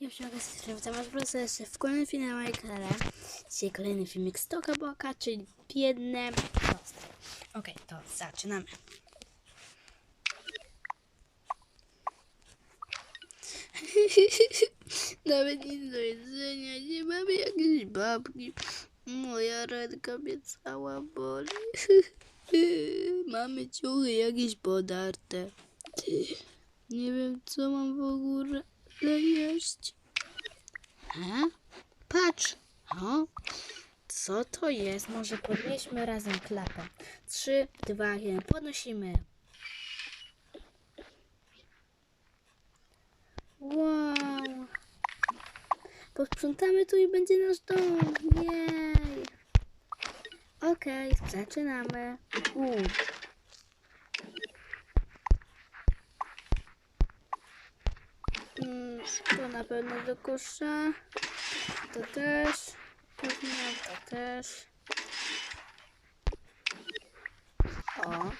Ja się witam was bardzo jeszcze w kolejnym filmie na mojej kanale. Dzisiaj kolejny filmik z Toka Boka, czyli biedne proste. Okej, to zaczynamy. Nawet nic do jedzenia, nie mamy jakiejś babki. Moja ręka mnie cała boli. mamy ciuchy jakieś podarte. Nie wiem, co mam w ogóle jeść. E? Patrz! O, co to jest? Może podnieśmy razem klapę. Trzy, dwa, jeden. Podnosimy. Wow! Posprzątamy tu i będzie nasz dom. Jej! Okej, zaczynamy. U. To na pewno do kosza. To też. Pewnie to też. O.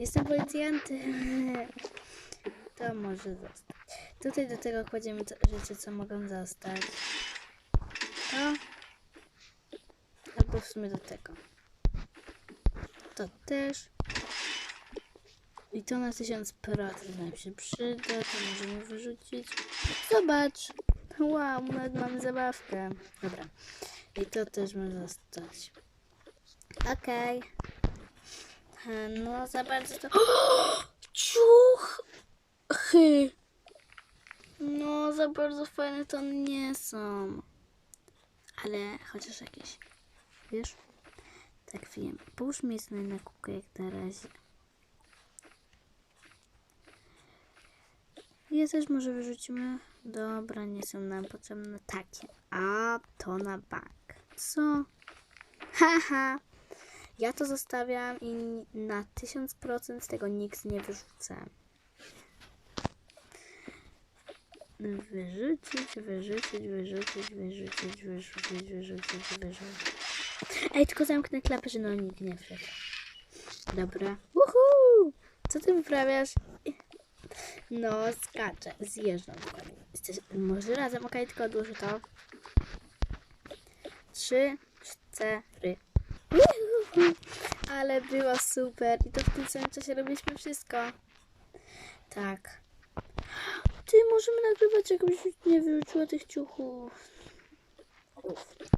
Jestem policjantem. To może zostać. Tutaj do tego kładziemy rzeczy, co mogą zostać. To. Albo w sumie do tego. To też. I to na 1000% nam się przyda, to możemy wyrzucić. Zobacz! Wow, nawet mamy zabawkę. Dobra. I to też może zostać. Okej. E, No, za bardzo to... Ciuchy! No, za bardzo fajne to nie są. Ale chociaż jakieś. Wiesz? Tak wiem. Połóżmy je sobie na kółkę jak na razie. Je też może wyrzucimy. Dobra, nie są nam potrzebne takie. A to na bank. Co? Haha. Ja to zostawiam i na 1000% z tego nikt nie wyrzucę. Wyrzucić, wyrzucić, wyrzucić, wyrzucić, wyrzucić, wyrzucić, wyrzucić. Ej, tylko zamknę klapę, że no nikt nie wszedł. Dobra. Uhu! Co ty wyprawiasz? No, skaczę, zjeżdżam dokładnie. Jesteś, może razem, okej, tylko odłożę to. Trzy, cztery. Ale było super i to w tym samym czasie robiliśmy wszystko. Tak. Ty, możemy nagrywać, jakbyś nie wyrzuciła tych ciuchów.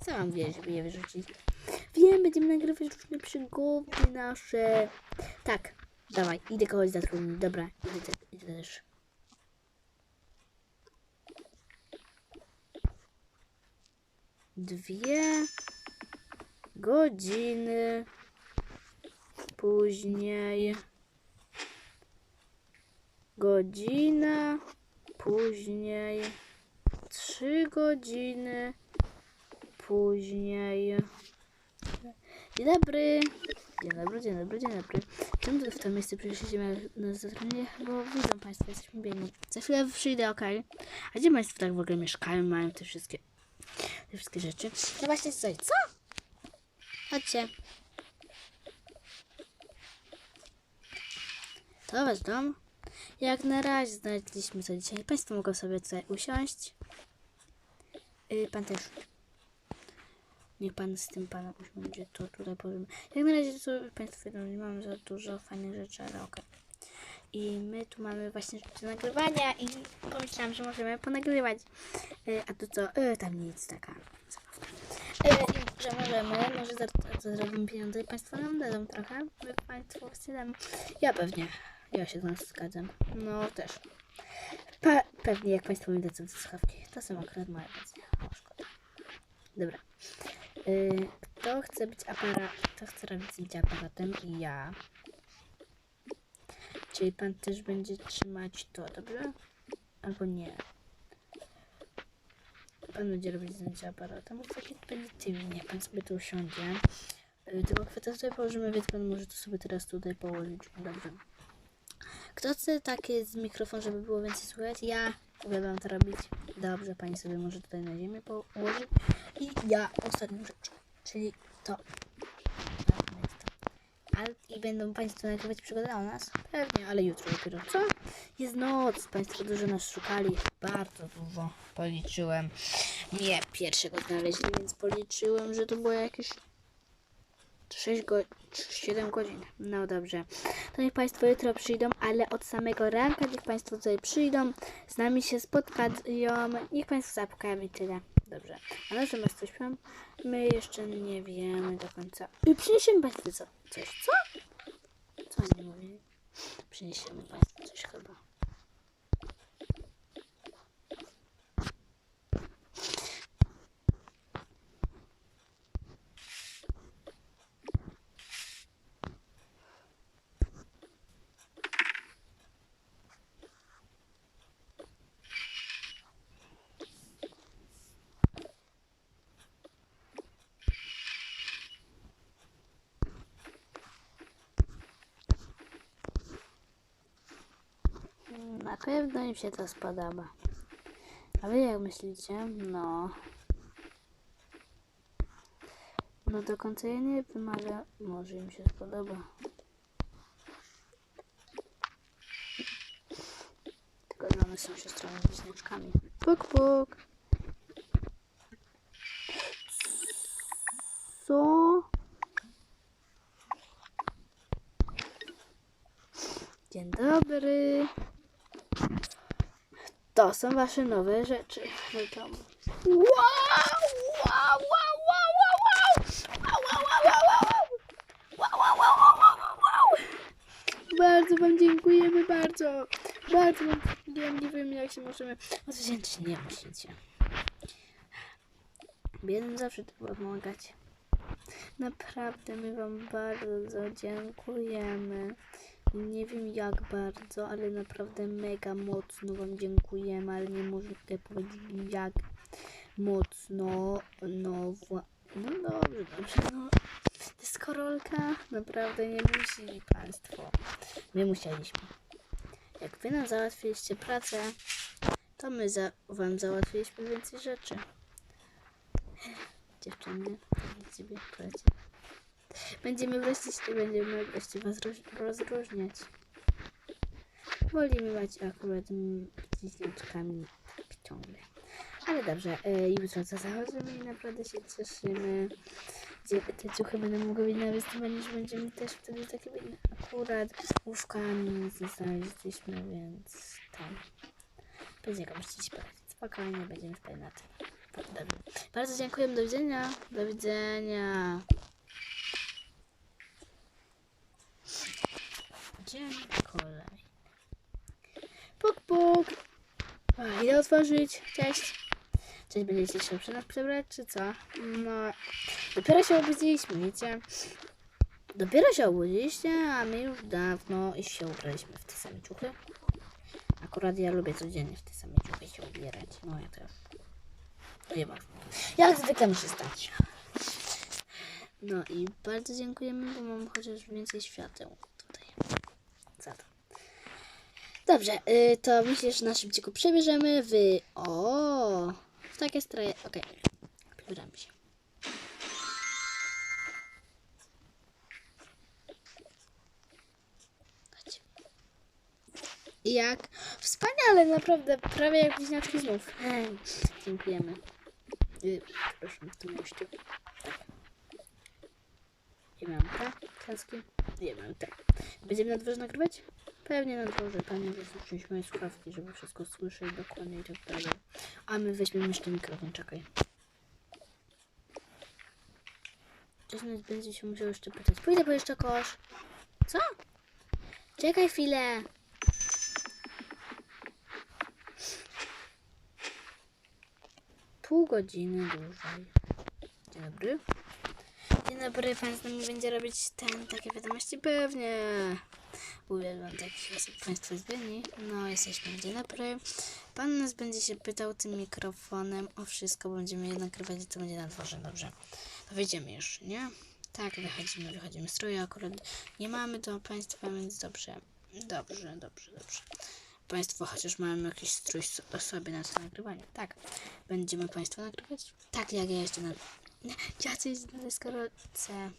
Co mam wiedzieć, żeby je wyrzucić? Wiem, będziemy nagrywać różne przygody nasze. Tak, dawaj, idę kogoś zatrudnić. Dobra, idę, idę też. Dwie godziny później. Godzina później. Trzy godziny później. Dzień dobry. Dzień dobry, dzień dobry, dzień dobry. Czemu w to miejsce przyszliśmy na zatrudnienie? Bo widzą Państwo, jesteśmy biedni. Za chwilę przyjdę, okej. A gdzie Państwo tak w ogóle mieszkają, mają te wszystkie, te wszystkie rzeczy? No właśnie, coś, co? Chodźcie. To wasz dom? Jak na razie znaleźliśmy to dzisiaj. Państwo mogą sobie tutaj usiąść. Yy, pan też. Niech pan z tym panem usiądzie, to tutaj powiem. Jak na razie to Państwo wiedzą, nie mamy za dużo fajnych rzeczy, ale okej. I my tu mamy właśnie rzeczy nagrywania i pomyślałam, że możemy ponagrywać. Yy, a tu co? Yy, tam nic, taka zabawka. I że możemy, może za to zrobimy pieniądze i Państwo nam dadzą trochę. My Państwo nam. Ja pewnie. Ja się z nas zgadzam. No też. Pa, pewnie jak Państwo mi dadzą te słuchawki. To są akurat moje szkoda. Dobra. Y, kto chce być aparat, kto chce robić aparatem ja. Czyli pan też będzie trzymać to, dobrze? Albo nie. Pan będzie robić zdjęcia aparatem, bo takie będzie tylnie. Pan sobie tu usiądzie. Tylko kwestię tutaj położymy, więc pan może to sobie teraz tutaj położyć. Dobrze. Kto chce takie z mikrofon, żeby było więcej słychać? Ja uwielbiam to robić. Dobrze, pani sobie może tutaj na ziemię położyć. I ja ostatnią rzecz, czyli to. I będą Państwo nagrywać przygodę o nas? Pewnie, ale jutro dopiero. Co? Jest noc. Państwo dużo nas szukali. Bardzo dużo. Policzyłem. Nie, pierwszego znaleźli, więc policzyłem, że to było jakieś 6 go 7 godzin. No dobrze. To niech Państwo jutro przyjdą, ale od samego ranka niech Państwo tutaj przyjdą, z nami się spotkają, niech Państwo zapukają i tyle. Dobrze. A na czym coś powiem? My jeszcze nie wiemy do końca. I przyniesiemy Państwu co? Coś, co? Co oni mówili? Przyniesiemy Państwu coś chyba. Na pewno im się to spodoba. A wy jak myślicie? No. No do końca ja nie wiem, ale może im się spodoba. Tylko one są siostrami bliźniaczkami. Puk, puk. Co? Dzień dobry. To są wasze nowe rzeczy domu. Wow! Wow, wow, wow, wow, wow! Wow, wow, wow, wow, wow! Wow, wow, wow, wow, wow! Bardzo wam dziękujemy, bardzo. Bardzo wam. Nie wiem, jak się możemy odwdzięczyć. Nie musicie. Biednym zawsze trzeba pomagać. Naprawdę my wam bardzo dziękujemy. Nie wiem jak bardzo, ale naprawdę mega mocno Wam dziękujemy, ale nie mogę powiedzieć jak mocno. No, no dobrze, dobrze, no. To jest korolka, naprawdę nie musieli Państwo. My musieliśmy. Jak Wy nam załatwiliście pracę, to my za Wam załatwiliśmy więcej rzeczy. Dziewczyny, Ciebie polecie. Będziemy wreszcie, będziemy wreszcie was roz- rozróżniać. Wolimy mać akurat z bliźniaczkami ciągle. Ale dobrze, e, jutro co zachodzimy i naprawdę się cieszymy. Gdzie te ciuchy będą mogły być na wystawieniu, że będziemy też wtedy takie byli akurat łóżkami nie znaleźliśmy, więc tam. Bez niego musicie się. Spokojnie, będziemy spać na tym. Dobrze. Bardzo dziękuję, do widzenia. Do widzenia. Dzień kolejny. Puk, puk. A, idę otworzyć. Cześć. Cześć, będziecie się przy nas przebrać, czy co? No, dopiero się obudziliśmy, wiecie? Dopiero się obudziliście, a my już dawno się ubraliśmy w te same ciuchy. Akurat ja lubię codziennie w te same ciuchy się ubierać. No ja też. No nie ważne. Jak zwykle muszę stać. No i bardzo dziękujemy, bo mam chociaż więcej świateł tutaj. Za to. Dobrze, y, to myślę, że na szybciku przebierzemy w... O, w takie stroje. Okej, przebieramy się. Jak? Wspaniale, naprawdę, prawie jak bliźniaczki znów. Dziękujemy. Y, Przepraszam, w tym gościu. Nie mam te klaski? Nie mam te. Będziemy na dworze nagrywać? Pewnie na dworze. Panie, moje słuchawki, żeby wszystko słyszeć dokładnie i tak dalej. A my weźmiemy jeszcze mikrofon, czekaj. Nas będzie się musiał jeszcze pytać. Pójdę po jeszcze kosz. Co? Czekaj chwilę. Pół godziny dłużej. Dzień dobry. Dzień dobry, pan z nami będzie robić ten, takie wiadomości? Pewnie. Uwielbiam takich osób państwo zbieni. No, jesteśmy. Dzień dobry. Pan nas będzie się pytał tym mikrofonem o wszystko, będziemy je nagrywać i to będzie na dworze, dobrze. To wyjdziemy już, nie? Tak, wychodzimy, wychodzimy. Stroju akurat nie mamy do państwa, więc dobrze. Dobrze, dobrze, dobrze. Państwo chociaż mają jakiś strój o sobie na to nagrywanie. Tak. Będziemy Państwo nagrywać? Tak, jak ja jeszcze na... Ja coś na deskorolce.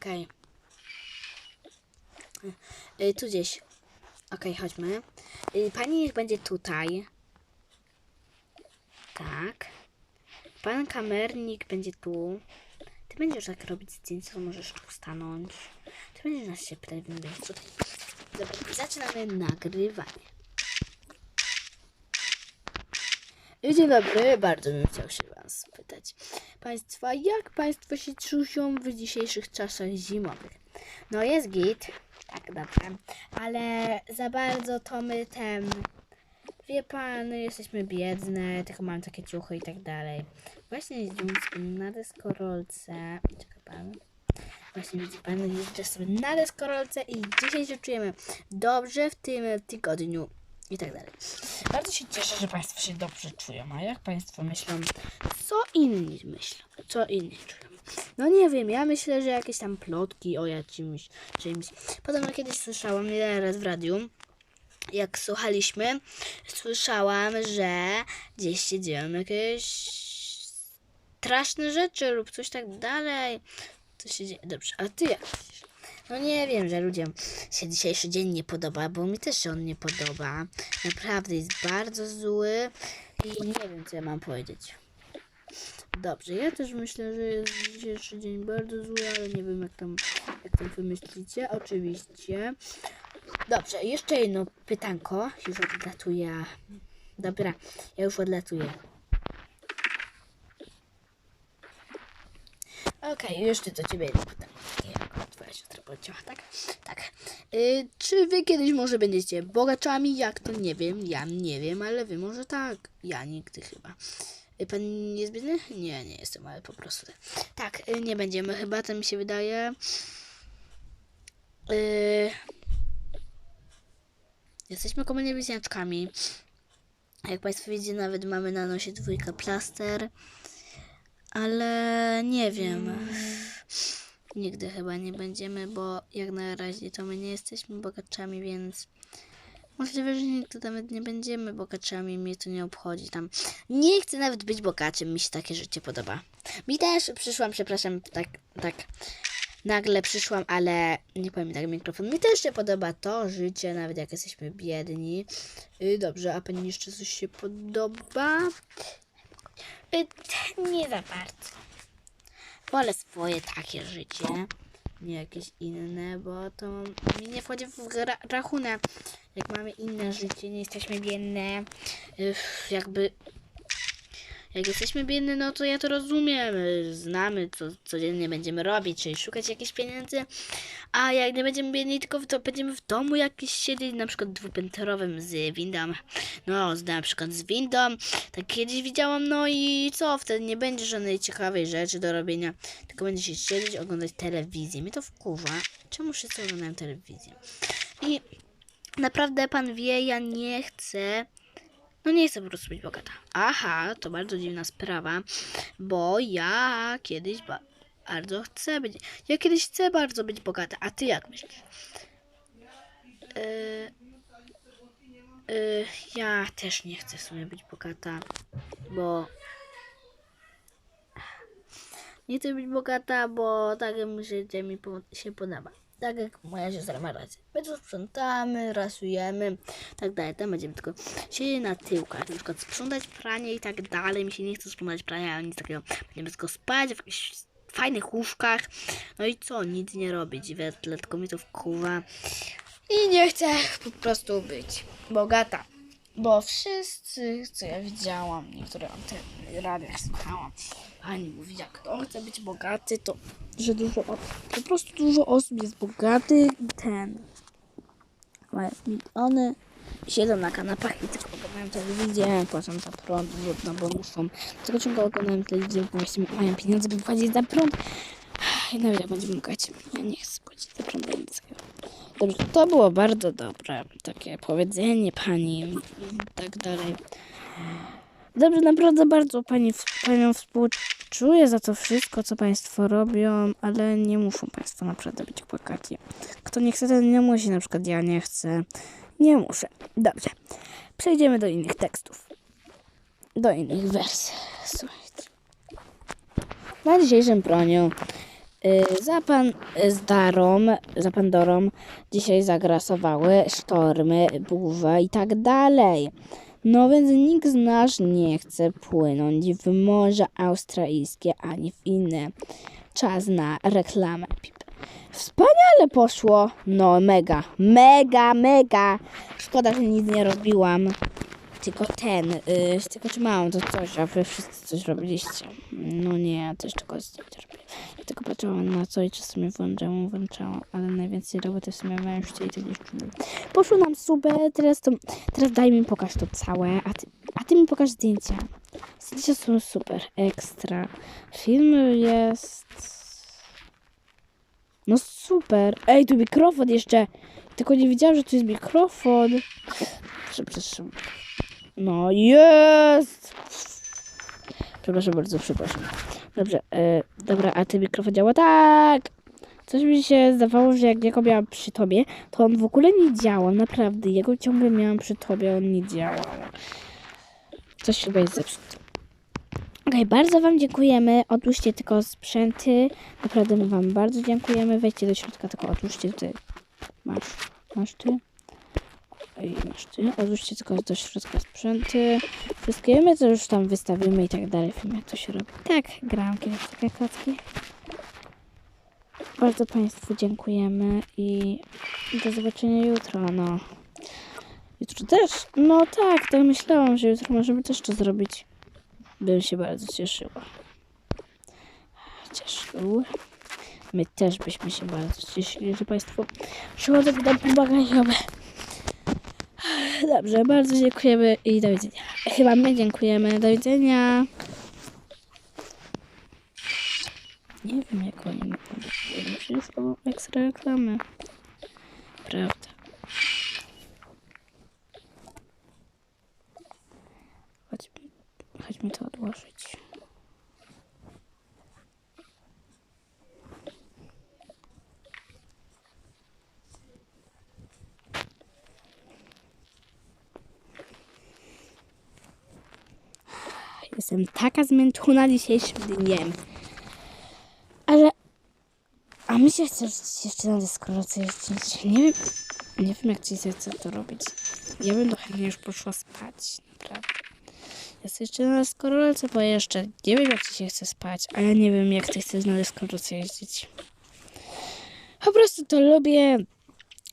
Okej. Y, tu gdzieś. Okej, chodźmy. Y, pani niech będzie tutaj. Tak. Pan kamernik będzie tu. Ty będziesz tak robić zdjęcia, możesz tu stanąć. Ty będziesz nas się pewnie tutaj. Dobra, zaczynamy nagrywanie. Dzień dobry, bardzo bym chciał się Was spytać. Państwa, jak Państwo się czują w dzisiejszych czasach zimowych? No jest git, tak dobrze, ale za bardzo to my ten... Wie Pan, jesteśmy biedne, tylko mam takie ciuchy i tak dalej. Właśnie jeździmy sobie na deskorolce. Czeka Pan. Właśnie widzi Pan, jeżdżę sobie na deskorolce i dzisiaj się czujemy dobrze w tym tygodniu i tak dalej. Bardzo się cieszę, że Państwo się dobrze czują. A jak Państwo myślą, co inni myślą? Co inni czują? No nie wiem, ja myślę, że jakieś tam plotki o jakimś czymś. Podobno kiedyś słyszałam, nie raz w radiu, jak słuchaliśmy, słyszałam, że gdzieś się dzieją jakieś straszne rzeczy lub coś tak dalej. Co się dzieje? Dobrze, a ty jak? No nie wiem, że ludziom się dzisiejszy dzień nie podoba, bo mi też się on nie podoba. Naprawdę jest bardzo zły i nie wiem, co ja mam powiedzieć. Dobrze, ja też myślę, że jest dzisiejszy dzień bardzo zły, ale nie wiem, jak tam, jak tam wy myślicie. Oczywiście. Dobrze, jeszcze jedno pytanko. Już odlatuję. Dobra, ja już odlatuję. Okej, jeszcze do ciebie. Takie jak twoja siostra powiedziała, tak? Tak. Y, czy wy kiedyś może będziecie bogaczami? Jak to nie wiem. Ja nie wiem, ale wy może tak. Ja nigdy chyba. Y, Pan nie jest biedny? Nie, nie jestem, ale po prostu. Tak, y, nie będziemy chyba, to mi się wydaje. Y, Jesteśmy komunie bliźniaczkami. Jak Państwo widzicie, nawet mamy na nosie dwójkę plaster. Ale nie wiem. Nigdy chyba nie będziemy, bo jak na razie to my nie jesteśmy bogaczami, więc możliwe, że nigdy nawet nie będziemy bogaczami. Mnie to nie obchodzi tam. Nie chcę nawet być bogaczem, mi się takie życie podoba. Mi też przyszłam, przepraszam, tak, tak. Nagle przyszłam, ale nie powiem tak mikrofon. Mi też się podoba to życie, nawet jak jesteśmy biedni. Y, dobrze, a pani jeszcze coś się podoba? Nie za bardzo. Wolę swoje takie życie, nie jakieś inne, bo to mi nie wchodzi w rachunek. Jak mamy inne życie, nie jesteśmy biedne, y, jakby jak jesteśmy biedni, no to ja to rozumiem. y, Znamy, co codziennie będziemy robić, czyli szukać jakichś pieniędzy. A jak nie będziemy biedni, tylko to będziemy w domu jakiś siedzieć, na przykład dwupiętrowym z windą. No, z, na przykład z windą. Tak kiedyś widziałam, no i co? Wtedy nie będzie żadnej ciekawej rzeczy do robienia. Tylko będzie się siedzieć, oglądać telewizję. Mnie to wkurza. Czemu wszyscy oglądają telewizję? I naprawdę pan wie, ja nie chcę. No nie chcę po prostu być bogata. Aha, to bardzo dziwna sprawa, bo ja kiedyś ba- bardzo chcę być. Ja kiedyś chcę bardzo być bogata. A ty jak myślisz? Yy, yy, ja też nie chcę w sumie być bogata, bo nie chcę być bogata, bo tak mi życie mi się podoba. Tak jak moja siostra ma rację. My to sprzątamy, rasujemy, tak dalej. Tam będziemy tylko siedzieć na tyłkach, na przykład sprzątać pranie i tak dalej. Mi się nie chce sprzątać prania, ale nic takiego. Będziemy tylko spać w jakichś fajnych łóżkach. No i co? Nic nie robić. Wiesz, tylko mi to wkuwa. I nie chcę po prostu być bogata. Bo wszyscy, co ja widziałam, niektóre anteny, radiach słuchałam, pani mówi, jak kto chce być bogaty, to że dużo, o- po prostu dużo osób jest bogatych i ten, mają miliony, siedzą na kanapach i tylko oglądają telewizję, płacą za prąd, no bo muszą, tylko ciągle oglądają telewizję, bo właśnie mają pieniądze, by płacić za prąd. I nawet jak będziemy bogaci, ja nie chcę płacić za prąd, takiego. Dobrze, to było bardzo dobre, takie powiedzenie pani i tak dalej. Dobrze, naprawdę bardzo pani, panią współczuję za to wszystko, co państwo robią, ale nie muszą państwo naprawdę być bogaci. Kto nie chce, ten nie musi, na przykład ja nie chcę. Nie muszę. Dobrze, przejdziemy do innych tekstów. Do innych wersji. Słuchajcie. Na dzisiejszym proniu Y, Za, pan, z Darą, za Pandorą dzisiaj zagrasowały sztormy, burza i tak dalej. No więc nikt z nas nie chce płynąć w Morze Australijskie ani w inne. Czas na reklamę. Wspaniale poszło. No mega, mega, mega. Szkoda, że nic nie robiłam. Tylko ten, y, tylko czy mam to coś, a wy wszyscy coś robiliście. No nie, ja też tylko zdjęcia robię. Ja tylko patrzyłam na co i czasami włączałam, włączałam, ale najwięcej roboty w sumie już tej tej dziewczyny. Poszło nam super, teraz to, teraz daj mi pokaż to całe, a ty, a ty mi pokaż zdjęcia. Zdjęcia są super, ekstra. Film jest... No super. Ej, tu mikrofon jeszcze. Tylko nie wiedziałam, że tu jest mikrofon. Przepraszam. No jest! Przepraszam bardzo, przepraszam. Dobrze, e, dobra, a ten mikrofon działa tak. Coś mi się zdawało, że jak ja go miałam przy tobie, to on w ogóle nie działał, naprawdę. Jego ciągle miałam przy tobie, on nie działał. Coś chyba jest zepsute. Okej, bardzo Wam dziękujemy. Odłóżcie tylko sprzęty. Naprawdę my Wam bardzo dziękujemy. Wejdźcie do środka, tylko odłóżcie tutaj. Masz, masz ty. I masz ty. Odłóżcie tylko do środka sprzęty. Wszystkie my to już tam wystawimy i tak dalej. Wiem jak to się robi. Tak, grałam kiedyś takie klocki. Bardzo Państwu dziękujemy i do zobaczenia jutro. No. Jutro też? No tak, tak myślałam, że jutro możemy też to zrobić. Bym się bardzo cieszyła. Cieszył. My też byśmy się bardzo cieszyli, że Państwo przychodzą nam pomagają. Dobrze, bardzo dziękujemy i do widzenia. Chyba my dziękujemy. Do widzenia. Nie wiem, jak oni. Wszystko ekstra reklamy. Prawda. Chodź mi, chodź mi to odłożyć. Jestem taka zmęczona dzisiejszym dniem. Ale... A mi się chce jeszcze na deskorolce jeździć. Nie wiem, nie wiem jak ci się chce to robić. Ja bym do chętnie już poszła spać. Naprawdę. Ja jeszcze na deskorolce pojeżdżę. Nie wiem jak ci się chce spać, a ja nie wiem jak ty chcesz na deskorolce jeździć. Po prostu to lubię.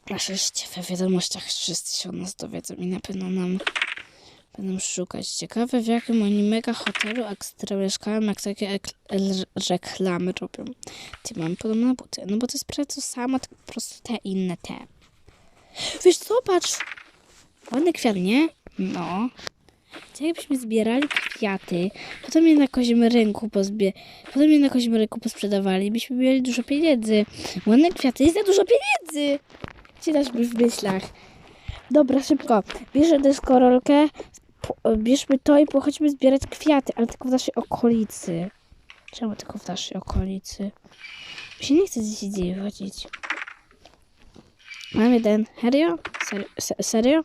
Na szczęście we wiadomościach wszyscy się o nas dowiedzą i na pewno nam będą szukać. Ciekawe w jakim oni mega hotelu ekstra mieszkają, jak takie reklamy robią. Ty mam podobne buty. No bo to jest prawie to samo, tylko po prostu te inne te. Wiesz patrz. Ładny kwiat, nie? No. Co jakbyśmy zbierali kwiaty, potem je na kozim rynku pozbie... Potem je na kozim rynku posprzedawali, byśmy mieli dużo pieniędzy. Ładne kwiaty jest za dużo pieniędzy! Gdzie dasz w myślach? Dobra, szybko. Bierzę deskorolkę, bierzmy to i pochodźmy zbierać kwiaty, ale tylko w naszej okolicy. Czemu tylko w naszej okolicy? Mi się nie chce gdzieś indziej chodzić. Mam jeden. Serio? Serio? Se- serio?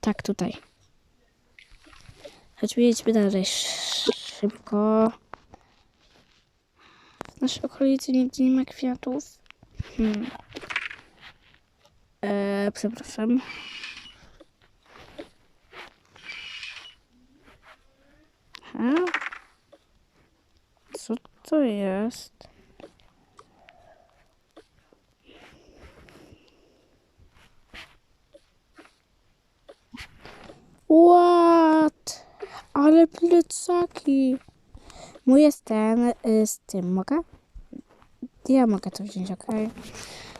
Tak, tutaj. Chodźmy, jedźmy dalej. Sz- Szybko. W naszej okolicy nigdzie nie ma kwiatów. Hmm. Eee, przepraszam. Co to jest? What? Ale plecaki. Mój jest ten y, z tym, mogę? Ja mogę to wziąć, okej?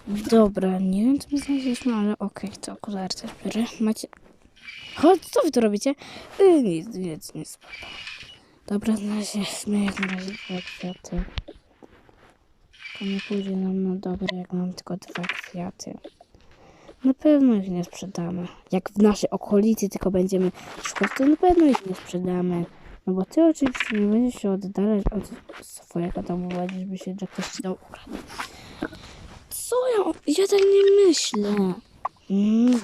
Dobra, nie wiem co my znaleźliśmy, ale okej, to okulary też biorę. Macie... Chodź, co wy tu robicie? Y, nic, nic, nic. Dobra, znaleźliśmy jak na razie dwa kwiaty. To nie pójdzie nam na dobre, jak mam tylko dwa kwiaty. Na pewno ich nie sprzedamy. Jak w naszej okolicy tylko będziemy szukać, to na pewno ich nie sprzedamy. No bo ty oczywiście nie będziesz się oddalać od swojego domu, będziesz myśleć, że ktoś ci dał ukradł. Co ja? Ja tak nie myślę. Mm.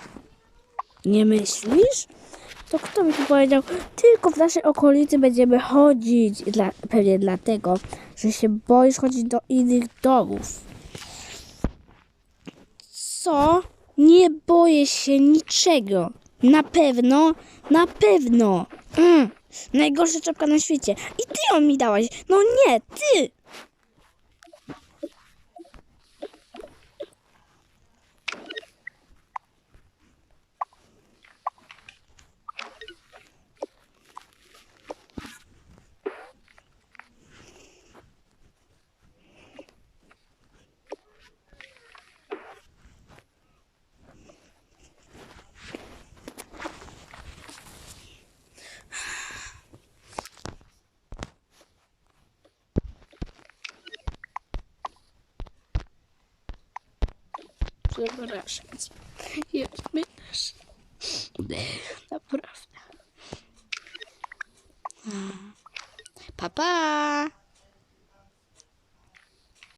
Nie myślisz? To kto mi tu powiedział? Tylko w naszej okolicy będziemy chodzić. Dla, pewnie dlatego, że się boisz chodzić do innych domów. Co? Nie boję się niczego. Na pewno, na pewno. Mm. Najgorsza czapka na świecie. I ty ją mi dałaś. No nie, ty! Przepraszam. Już mylisz. Naprawdę.